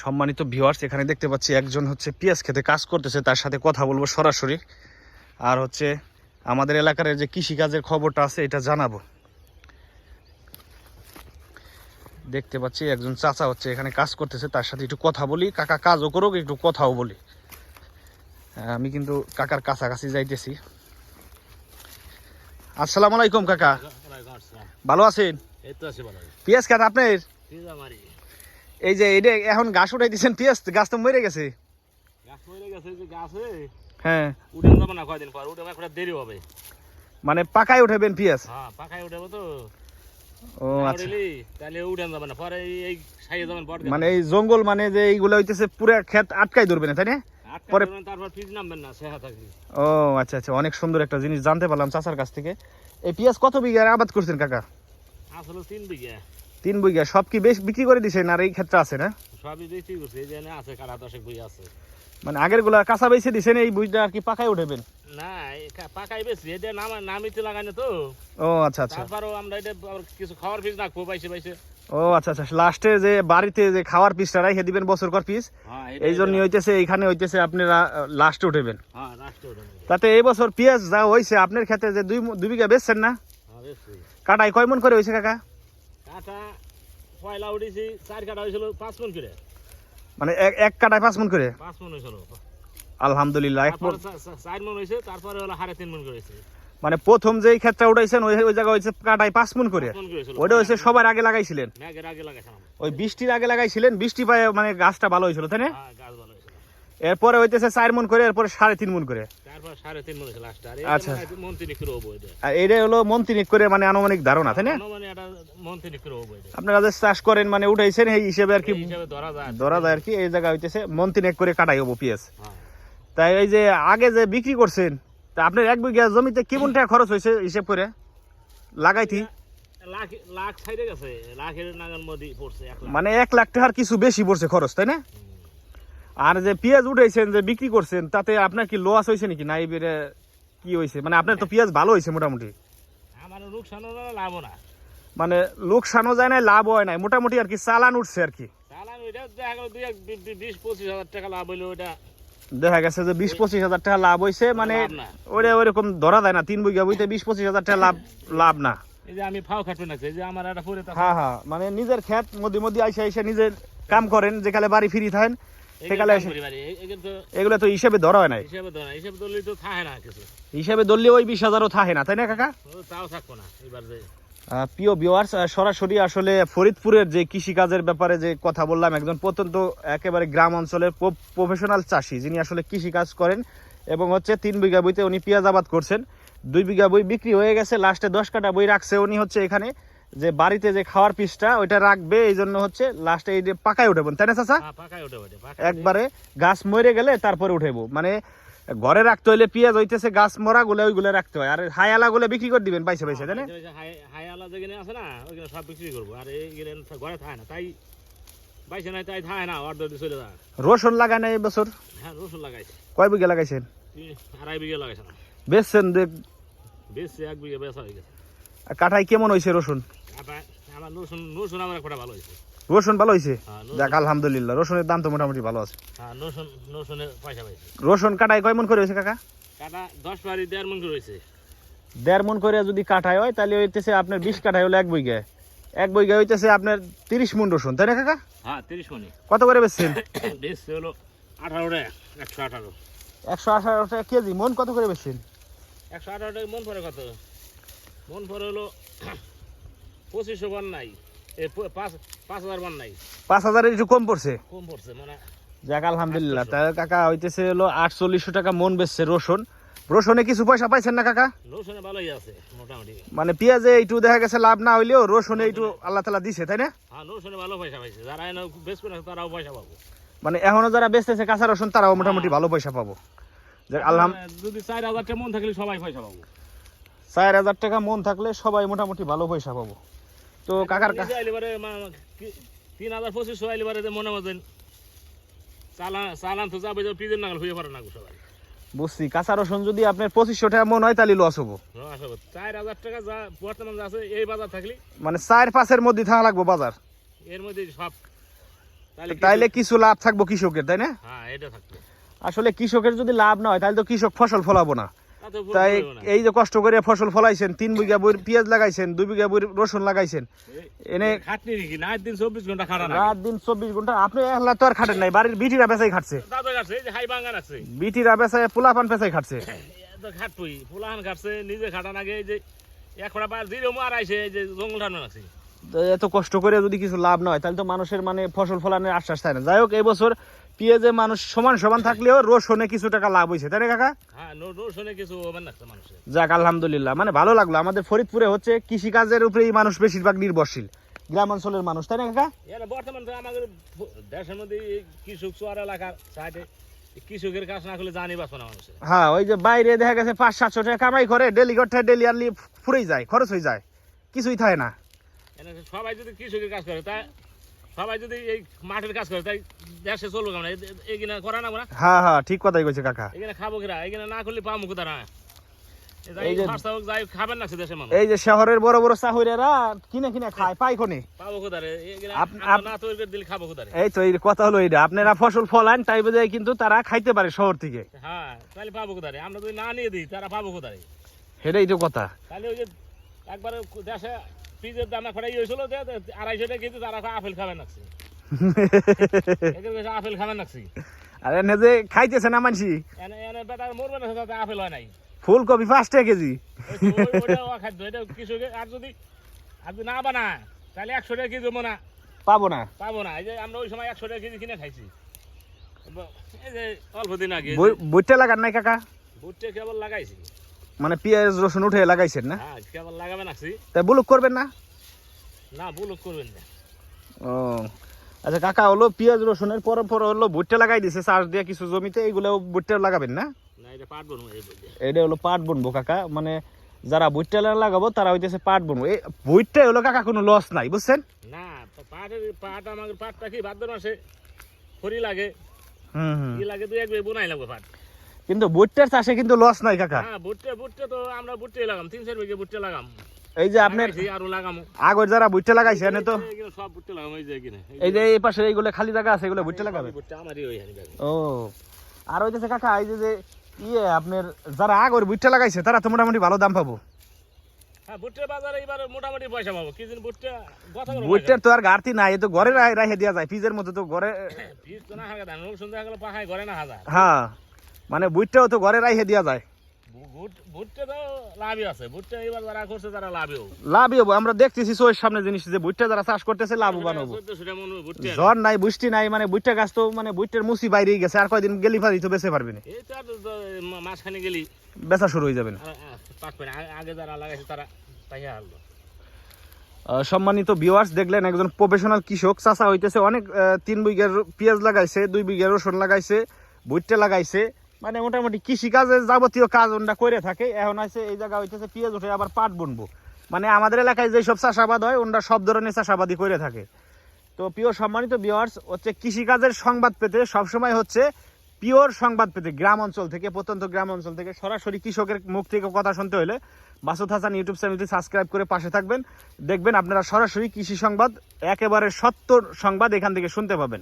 সম্মানিত ভিউয়ার্স এখানে দেখতে পাচ্ছি একজন হচ্ছে পেঁয়াজ খেতে কাজ করতেছে তার সাথে কথা বলব সরাসরি। আর হচ্ছে আমাদের এলাকার যে কৃষিকাজের খবরটা আছে এটা জানাব। দেখতে পাচ্ছি একজন চাচা হচ্ছে এখানে কাজ করতেছে তার সাথে একটু কথা বলি। কাকা কাজও করুক একটু কথাও বলি। আমি কিন্তু কাকার কাছাকাছি যাইতেছি। আসসালামু আলাইকুম কাকা। ভালো আছেন? পেঁয়াজ খান আপনার? এই যে এটা এখন ঘাস উঠাই দিচ্ছেন পেঁয়াজ গাছ তো মরে গেছে। গাছ মরে গেছে যে গাছে হ্যাঁ। উঠে যাব না কয়দিন পর উঠে একটা দেরি হবে। মানে পাকায় উঠাবেন পেঁয়াজ? হ্যাঁ পাখায় উঠাবো তো। ও আচ্ছা। তাহলে উঠে যাবে না। পরে এই- এই সাইয়ে যাবেন পর মানে এই জঙ্গল মানে যে এইগুলো হইতেছে পুরো ক্ষেত আটকাই ধরবে না তাই না? পরে- তারপর ফ্রিজ নামবেন না সেহা থাকবি। ও আচ্ছা আচ্ছা অনেক সুন্দর একটা জিনিস জানতে পারলাম চাচার কাছ থেকে। এই পেঁয়াজ কত বিঘা আবাদ করছেন কাকা? আসলে তিন বিঘা। তিন বিঘা সব কি বেশ বিক্রি করে দিছেন আর এই ক্ষেত্রে আছে না? সবই দেখছি করছে এই জন্য আছে কারা দশেক বই আছে। মানে আগেরগুলা কাঁচা বেছে দিছেন এই বুঝটা আর কি পাকায় উঠাবেন না পাকাই বেশি এটা নাম নামিতে লাগানো তো। ও আচ্ছা আচ্ছা। তারপরও আমরা এটা কিছু খাওয়ার ফিস রাখব পাইছে পাইছে। ও আচ্ছা আচ্ছা লাস্টে যে বাড়িতে যে খাওয়ার পিসটা রাখে দিবেন বছর কর পিস হ্যাঁ এই জন্য হইতেছে এইখানে হইতেছে আপনারা লাস্টে উঠেবেন হ্যাঁ তাতে এই বছর পেঁয়াজ যা হয়েছে আপনার ক্ষেত্রে যে দুই দুই বিঘা বেচছেন না? হ্যাঁ কাটাই কয় মন করে হয়েছে কাকা? পয়লা উঠেছি চার কাটা হয়েছিল পাঁচ মন করে। মানে এক কাটায় পাঁচ মন করে? পাঁচ মন হয়েছিল। আলহামদুলিল্লাহ এক চার মন হয়েছে তারপরে হলো সাড়ে তিন মন করেছে মানে প্রথম যে ক্ষেতটা উঠাইছেন ওই ওই জায়গা হয়েছে কাটায় পাঁচ মন করে। ওইটা হয়েছে সবার আগে লাগাইছিলেন। ওই বৃষ্টির আগে লাগাইছিলেন বৃষ্টি পায়ে মানে গাছটা ভালো হয়েছিল তাই না? হ্যাঁ গাছ ভালো হয়েছিল এরপরে হইতেছে চার মন করে এরপরে সাড়ে তিন মন করে। আচ্ছা। হলো মন তিনিক করে মানে আনুমানিক ধারণা তাই না? আপনারা যে চাষ করেন মানে উঠাইছেন এই হিসেবে আর কি এই হিসাবে ধরা যায়। আর কি এই জায়গা হইতেছে মন তিনেক করে কাটাই হব পেঁয়াজ। হ্যাঁ। তাই এই যে আগে যে বিক্রি করছেন তা আপনার এক বিঘা জমিতে কেমন টাকা খরচ হয়েছে হিসেব করে? লাগাইতি? মানে এক লাখ টাকার কিছু বেশি পড়ছে খরচ তাই না? আর যে পেঁয়াজ উঠেছেন যে বিক্রি করছেন তাতে আপনার কি লস হয়েছে নাকি? না এবারে কি হয়েছে মানে আপনার তো পেঁয়াজ ভালো হয়েছে মোটামুটি। আমার লোকসান লাভ না। মানে লোকসানও যায় না লাভ হয় নাই। মোটামুটি আর কি চালান উঠছে আর কি। দেখা গেছে যে বিশ পঁচিশ হাজার টাকা লাভ হয়েছে মানে। ওরে ওইরকম ধরা যায় না। তিন বিঘা বইতে বিশ পঁচিশ হাজার টাকা লাভ লাভ না। আমি ফাও খাটবে না যে আমার একটা হ্যাঁ হ্যাঁ। মানে নিজের ক্ষেত মধ্যে মধ্যে আইসা আইসা নিজের কাম করেন যেখানে বাড়ি ফিরি থাকেন। এসে এগুলো তো হিসেবে ধরা হয় নাই। হিসাবে ধরা হিসাবে ধরলে তো থাকে না কিছু। হিসাবে ধরলে ওই বিশ হাজারও থাকে না তাই না কাকা? তাও থাকব না এবার যে প্রিয় ভিউয়ার্স সরাসরি আসলে ফরিদপুরের যে কৃষিকাজের ব্যাপারে যে কথা বললাম একজন প্রত্যন্ত একেবারে গ্রাম অঞ্চলের প্রফেশনাল চাষি যিনি আসলে কৃষিকাজ করেন এবং হচ্ছে তিন বিঘা বইতে উনি পেঁয়াজ আবাদ করছেন দুই বিঘা বই বিক্রি হয়ে গেছে লাস্টে দশ কাটা বই রাখছে উনি হচ্ছে এখানে। যে বাড়িতে যে খাওয়ার পিসটা ওইটা রাখবে এই জন্য হচ্ছে লাস্টে এই যে পাকায় উঠাবেন তাই না চাচা? হ্যাঁ, একবারে গাছ মরে গেলে তারপরে উঠাইবো মানে ঘরে রাখতে হইলে পেঁয়াজ হইতেছে গাছ মরা গুলো ওইগুলো রাখতে হয়। আর হায়ালা গুলো বিক্রি করে দিবেন পয়সা পয়সা তাই না? যেখানে আছে না ওইখানে সব বিক্রি করব। আর এইখানে ঘরে থাকে না তাই নাই তাই থাকে না অর্ডার দিয়ে চলে যায়। রসুন লাগায় না এই বছর? হ্যাঁ রসুন লাগাইছে। কয় বিঘা লাগাইছেন? আড়াই বিঘা বেচছেন দেখ বেশি এক বিঘা বেচা হয়ে গেছে। কাঠায় কেমন হয়েছে রসুন? রসুন ভালো হয়েছে হ্যাঁ দেখ আলহামদুলিল্লাহ রসুনের দাম তো মোটামুটি ভালো আছে। হ্যাঁ রসুন কাটায় কয় মন করে হয়েছে কাকা? দশ দেড় মন করে হয়েছে দেড় মন করে যদি কাঠায় হয় তাহলে হইতেছে আপনার বিশ কাঠায় হলো এক বিঘা। এক বিঘা হইতেছে আপনার তিরিশ মন রসুন তাই না কাকা? হ্যাঁ তিরিশ মনি কত করে বেচছেন? বেশি হলো আঠারো টাকা একশো আঠারো। একশো আঠারো টাকা কেজি মন কত করে বেচছেন? একশো আঠারো টাকা মন পরে কত? মন পরে হলো পঁচিশশো বান নাই। পাঁচ হাজার বান নাই। পাঁচ হাজারের একটু কম পড়ছে? কম পড়ছে মানে যাক আলহামদুলিল্লাহ। কাকা হইতেছে হলো আটচল্লিশশো টাকা মন বেচছে রসুন। রসুনে কিছু পয়সা পাইছেন না কাকা? রসুনে ভালোই আছে মোটামুটি। মানে পেঁয়াজে একটু দেখা গেছে লাভ না হইলেও রসুনে একটু আল্লাহ তালা দিছে তাই না? হ্যাঁ রসুনে ভালো পয়সা পাইছে। যারা এনে বেশ করে তারাও পয়সা পাবো। মানে এখনও যারা বেচতেছে কাঁচা রসুন তারাও মোটামুটি ভালো পয়সা পাবো। যাক আল্লাহ যদি চার হাজার টাকা মন থাকলে সবাই পয়সা পাবো। চার হাজার টাকা মন থাকলে সবাই মোটামুটি ভালো পয়সা পাবো। তো কাকার কা- নিজে আইলে পরে মা- কি- তিন হাজার পঁচিশশো আইলে পরে মনে মতেন চালান চালান তো যাবে পিজের নাগাল হয়ে পারে না সবাই। বুঝছি কাঁচা রসুন যদি আপনার পঁচিশশো টাকা মন হয় তাহলে লস হব। চার হাজার টাকা যা বর্তমান আছে এই বাজার থাকলে মানে চার পাঁচের মধ্যে থাকা লাগবো বাজার। এর মধ্যে সব। তাইলে কিছু লাভ থাকব কৃষকের তাই না? হ্যাঁ এটা থাকবে। আসলে কৃষকের যদি লাভ না হয় তাহলে তো কৃষক ফসল ফলাবো না। তাই। এই যে কষ্ট করে ফসল ফলাইছেন তিন বিঘা বই পেঁয়াজ লাগাইছেন দুই বিঘা বই রসুন লাগাইছেন। এনে খাটনি নাকি? না দিন চব্বিশ ঘণ্টা রাত দিন চব্বিশ ঘণ্টা। আপনি তো আর খাটেন নাই বাড়ির বিটিরা বেচাই খাটছে। বিটিরা বেচায় পোলাপান পেঁচাই খাটছে। খাটুই কাটছে নিজে যে জিরো মার যে জঙ্গল এত কষ্ট করে যদি কিছু লাভ না হয় তাহলে তো মানুষের মানে ফসল ফলানোর আশ্বাস থাকে না। যাই হোক এই বছর পেঁয়াজে মানুষ সমান সমান থাকলেও রসুনে কিছু টাকা লাভ হয়েছে তাই না কাকা? হ্যাঁ যাক আলহামদুলিল্লাহ। মানে ভালো লাগল। আমাদের ফরিদপুরে হচ্ছে কৃষিকাজের উপরেই মানুষ বেশিরভাগ নির্ভরশীল। গ্রাম অঞ্চলের মানুষ তাই না কাকা? বর্তমান আমাদের দেশের মধ্যে কৃষক এলাকার সাইডে কৃষকের কাজ না করলে জানি বাঁচবে না মানুষের। হ্যাঁ ওই যে বাইরে দেখা গেছে পাঁচ সাতশো টাকা কামাই করে ডেলি করতে ডেলি আনলি ফুরেই যায় খরচ হয়ে যায়। কিছুই থাকে না। সবাই যদি কৃষকের কাজ করে তাই সবাই যদি এই মাঠের কাজ করে তাই দেশে চলবো কেমন? এখানে করা না হ্যাঁ হ্যাঁ ঠিক কথাই কইছে কাকা। এখানে খাব কিরা? এখানে না করলে পাবো কোথা না এই যে- যে না সে এই যে শহরের বড় বড় চাহুরেরা কিনে কিনে খায় পাইখনে। পাবো কোথারে এখানে আপ- আমরা না তৈরি করে দিলে খাব এই তো এই কথা হলো এইটা। আপনারা ফসল ফলান তাই বোঝে কিন্তু তারা খাইতে পারে শহর থেকে। হ্যাঁ তাহলে পাবো কোথারে আমরা যদি না নিয়ে দিই তারা পাবো কোথারে সেটাই তো কথা। তাহলে ওই যে একবারে দেশে ফ্রিজের একটা ইয়ে হয়েছিল যে আড়াইশো টাকা কিন্তু তারা আপেল খাবেন নাকছি। আপেল খাবেন নাকছি। আর এনে যে খাইতেছে না মানসি এনে এনে বেটার মরবে না তাতে আপেল হয় নাই। ফুলকপি পাঁচ টাকা কেজি। অখাদ্য এটা কৃষকের। আর যদি আর যদি না বানায় তাহলে একশো টাকা কেজি না পাবো না। পাবো না। এই যে আমরা ওই সময় একশো টাকা কেজি কিনে খাইছি। এই যে অল্প দিন আগে বইটা লাগান নাই কাকা? ভুট্টে কেবল লাগাইছি। মানে পেঁয়াজ রসুন উঠে লাগাইছেন না? হ্যাঁ কেবল লাগাবে তাই বুলুক করবেন না? না বুলুক করবেন না। ও। আচ্ছা কাকা হলো পেঁয়াজ রসুনের পর পর হলো ভুট্টা লাগাই দিছে চাষ দিয়ে কিছু জমিতে এইগুলো ভুট্টা লাগাবেন না? এটা হলো পাট বুনবো কাকা। মানে যারা ভুট্টা লাগাবো তারা হইতেছে পাট বুনবো। এই ভুট্টা হলো কাকা কোনো লস নাই বুঝছেন? না পাটের পাট আমাদের পাটটা কি ভাদ্র মাসে খড়ি লাগে। হুম হুম। কি লাগে দুই এক বোনাই লাগবে পাট। কিন্তু ভুট্টার চাষে কিন্তু লস নাই কাকা। হ্যাঁ ভুট্টে ভুট্টে তো আমরা ভুট্টে লাগাম তিন চার বিঘে ভুট্টে লাগাম। এই যে আপনার আরও লাগামো। আগর যারা ভুট্টা লাগাইছে এনে তো সব ভুট্টে লাগাম এই যে এখানে এই যে এই পাশে এইগুলো খালি জায়গা আছে এগুলো ভুট্টা লাগাবে? ভুট্টে আমারই ওই হানি ও। আর হইতেছে কাকা এই যে যে ইয়ে আপনার যারা আগর ভুট্টা লাগাইছে তারা তো মোটামুটি ভালো দাম পাবো। হ্যাঁ তো আর ঘাটতি নাই তো ঘরে রাইখে দেওয়া যায় ফ্রিজের মধ্যে তো ঘরে তো না হাজার ধান রসুন দেখা গেল পাহায় ঘরে না হাজার। হ্যাঁ। মানে ভুট্টাও তো ঘরে রাইখে দেওয়া যায়। হব। আমরা দেখতেছি চোখের সামনে জিনিস যে ভুট্টা যারা চাষ করতেছে লাভবান হব। মন ভুট্টে জ্বর নাই বৃষ্টি নাই মানে ভুট্টা গাছ তো মানে ভুট্টার মুসি বাইরেই গেছে। আর কয়দিন গেলি ফারি তো বেঁচে পারবি না। মাঝখানে গেলি। শুরু হয়ে যাবে না। আগে- যারা লাগাইছে তারা হারলো সম্মানিত ভিউয়ার্স দেখলেন একজন প্রফেশনাল কৃষক। চাষা হইতেছে অনেক তিন বিঘার পেঁয়াজ লাগাইছে দুই বিঘার রসুন লাগাইছে ভুট্টা লাগাইছে। মানে মোটামুটি কৃষি কাজের যাবতীয় কাজ ওনরা করে থাকে। এখন আছে এই জায়গা হইতেছে পেঁয়াজ উঠে আবার পাট বুনবো। মানে আমাদের এলাকায় যেসব চাষাবাদ হয় ওনরা সব ধরনের চাষাবাদই করে থাকে। তো প্রিয় সম্মানিত ভিউয়ার্স হচ্ছে কৃষিকাজের সংবাদ পেতে সবসময় হচ্ছে পিওর সংবাদ পেতে, গ্রাম অঞ্চল থেকে, প্রত্যন্ত গ্রাম অঞ্চল থেকে। সরাসরি কৃষকের মুখ থেকে কথা শুনতে হলে বাসুদ হাসান ইউটিউব চ্যানেলটি সাবস্ক্রাইব করে পাশে থাকবেন। দেখবেন আপনারা সরাসরি কৃষি সংবাদ, একেবারে সত্য সংবাদ এখান থেকে শুনতে পাবেন।